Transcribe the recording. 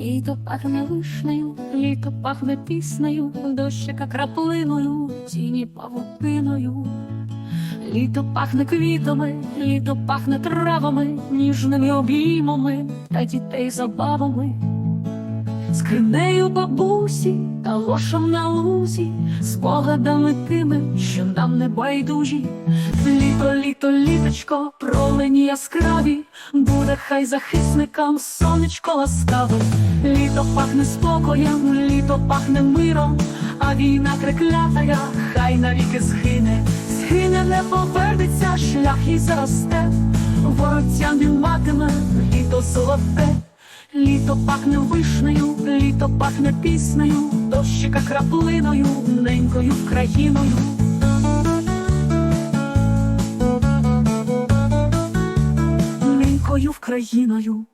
Літо пахне вишнею, літо пахне піснею, дощика краплиною, тіні павутиною. Літо пахне квітами, літо пахне травами, ніжними обіймами та дітей забавами. Скринею бабусі та лошом на лузі, спогадами тими, що нам не байдужі. Літо, літо, літочко, промені яскраві, буде хай захисникам сонечко ласкаве. Літо пахне спокоєм, літо пахне миром, а війна треклятая, хай навіки згине, згине, не повернеться, шлях і заросте, вороття не матиме, літо золоте. Літо пахне вишнею, літо пахне піснею, дощика краплиною, ненькою країною. Ненькою країною.